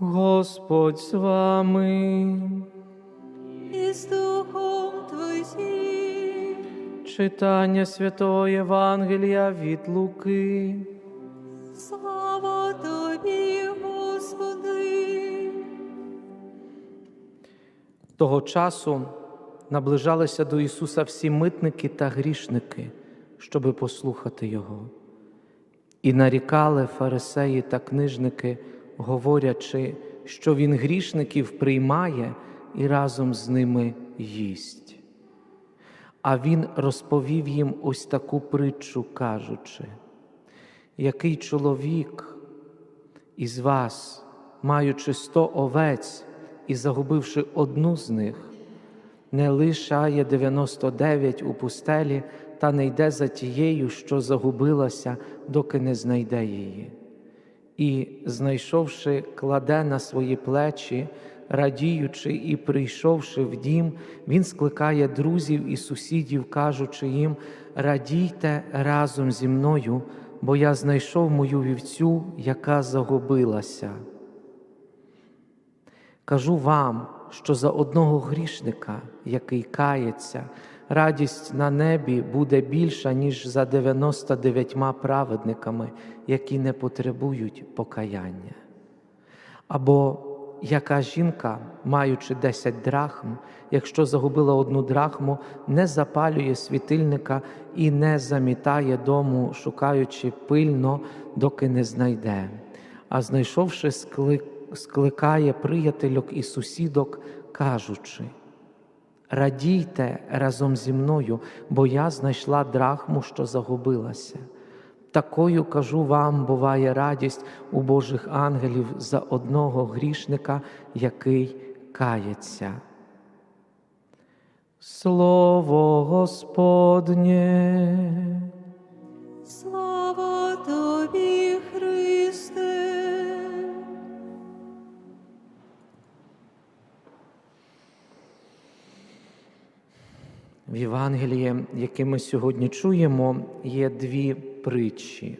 Господь з вами. і з Духом Твоїм. Читання Святого Євангелія від Луки. Слава Тобі, Господи. Того часу наближалися до Ісуса всі митники та грішники, щоби послухати Його. І нарікали фарисеї та книжники, говорячи, що Він грішників приймає і разом з ними їсть. А Він розповів їм ось таку притчу, кажучи, який чоловік із вас, маючи сто овець і загубивши одну з них, не лишає 99 у пустелі та не йде за тією, що загубилася, доки не знайде її. І, знайшовши, кладе на свої плечі, радіючи і прийшовши в дім, він скликає друзів і сусідів, кажучи їм: радійте разом зі мною, бо я знайшов мою вівцю, яка загубилася. Кажу вам, що за одного грішника, який кається, радість на небі буде більша, ніж за 99 праведниками, які не потребують покаяння. Або яка жінка, маючи 10 драхм, якщо загубила одну драхму, не запалює світильника і не замітає дому, шукаючи пильно, доки не знайде, а знайшовши, скликає приятельок і сусідок, кажучи: Радійте разом зі мною, бо я знайшла драхму, що загубилася. Такою кажу вам, буває радість у Божих ангелів за одного грішника, який кається. Слово Господнє. Слава Тобі, Христе. В Євангелії, яке ми сьогодні чуємо, є дві притчі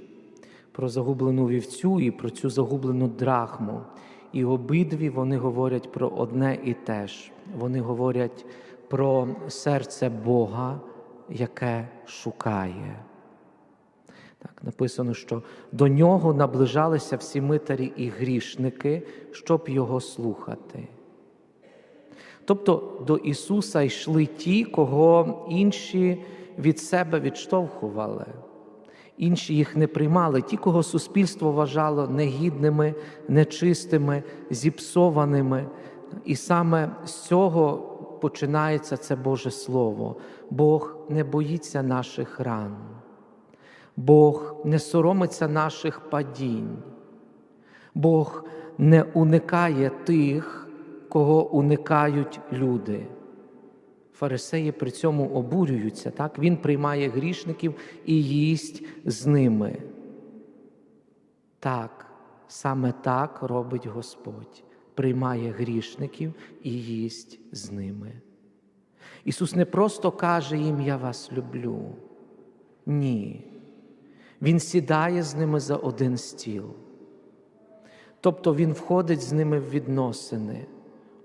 про загублену вівцю і про цю загублену драхму. І обидві вони говорять про одне і те ж. Вони говорять про серце Бога, яке шукає. Так, написано, що до нього наближалися всі митарі і грішники, щоб його слухати. Тобто до Ісуса йшли ті, кого інші від себе відштовхували, інші їх не приймали, ті, кого суспільство вважало негідними, нечистими, зіпсованими. І саме з цього починається це Боже Слово. Бог не боїться наших ран, Бог не соромиться наших падінь, Бог не уникає тих кого уникають люди. Фарисеї при цьому обурюються, так? Він приймає грішників і їсть з ними. Так, саме так робить Господь, приймає грішників і їсть з ними. Ісус не просто каже їм Я вас люблю. Ні. Він сідає з ними за один стіл. Тобто Він входить з ними в відносини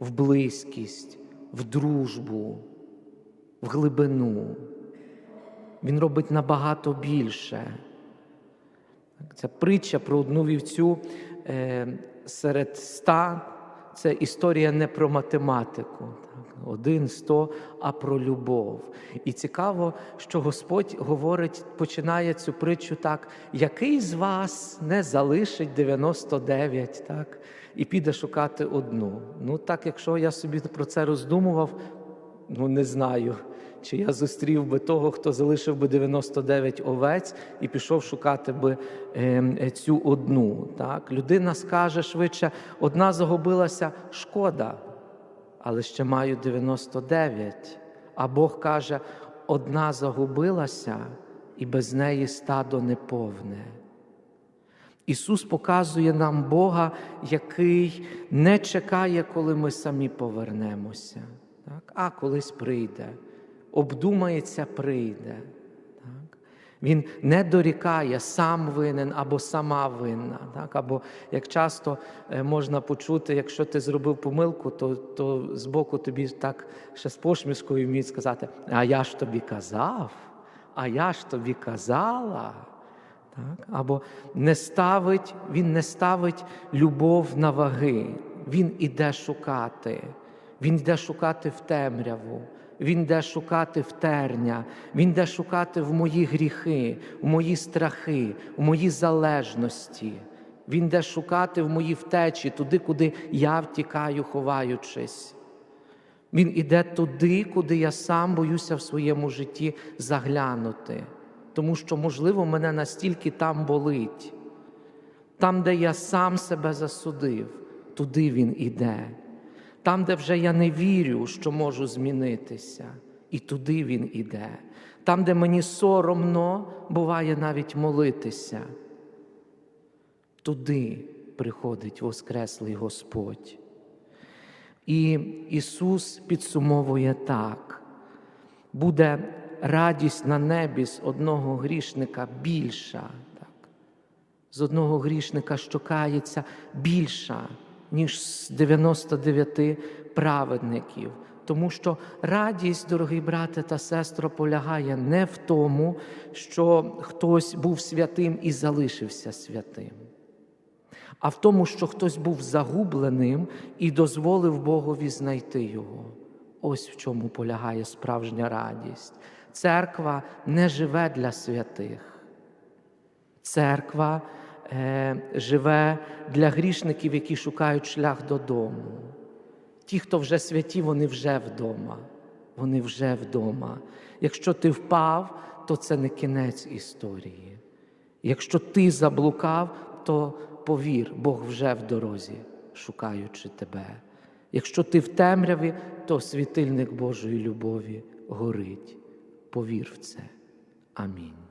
в близькість, в дружбу, в глибину. Він робить набагато більше. Ця притча про одну вівцю е, серед ста це історія не про математику. Один, сто, а про любов. І цікаво, що Господь говорить, починає цю притчу так: який з вас не залишить 99, так? і піде шукати одну. Ну так, якщо я собі про це роздумував, ну не знаю, чи я зустрів би того, хто залишив би 99 овець і пішов шукати би е, цю одну. Так? Людина скаже швидше, одна загубилася, шкода, але ще маю 99. А Бог каже, одна загубилася, і без неї стадо неповне. Ісус показує нам Бога, який не чекає, коли ми самі повернемося, так? а колись прийде, обдумається, прийде. Так? Він не дорікає, сам винен або сама винна. Так? Або як часто е, можна почути, якщо ти зробив помилку, то, то збоку тобі так ще з посмішкою вміють сказати: А я ж тобі казав, а я ж тобі казала. Так? Або не ставить, він не ставить любов на ваги, він іде шукати, він йде шукати в темряву, він йде шукати в терня, він йде шукати в мої гріхи, в мої страхи, в мої залежності. Він йде шукати в мої втечі, туди, куди я втікаю, ховаючись. Він іде туди, куди я сам боюся в своєму житті заглянути, тому що, можливо, мене настільки там болить. Там, де я сам себе засудив, туди він іде. Там, де вже я не вірю, що можу змінитися, і туди він іде. Там, де мені соромно, буває навіть молитися. Туди приходить Воскреслий Господь. І Ісус підсумовує так: буде радість на небі з одного грішника більша, так? з одного грішника, що кається, більша, ніж з 99 праведників. Тому що радість, дорогий брате та сестро, полягає не в тому, що хтось був святим і залишився святим а в тому, що хтось був загубленим і дозволив Богові знайти його. Ось в чому полягає справжня радість. Церква не живе для святих. Церква живе для грішників, які шукають шлях додому. Ті, хто вже святі, вони вже вдома. Вони вже вдома. Якщо ти впав, то це не кінець історії. Якщо ти заблукав, то повір, Бог вже в дорозі, шукаючи тебе. Якщо ти в темряві, то світильник Божої любові горить. Повір в це. Амінь.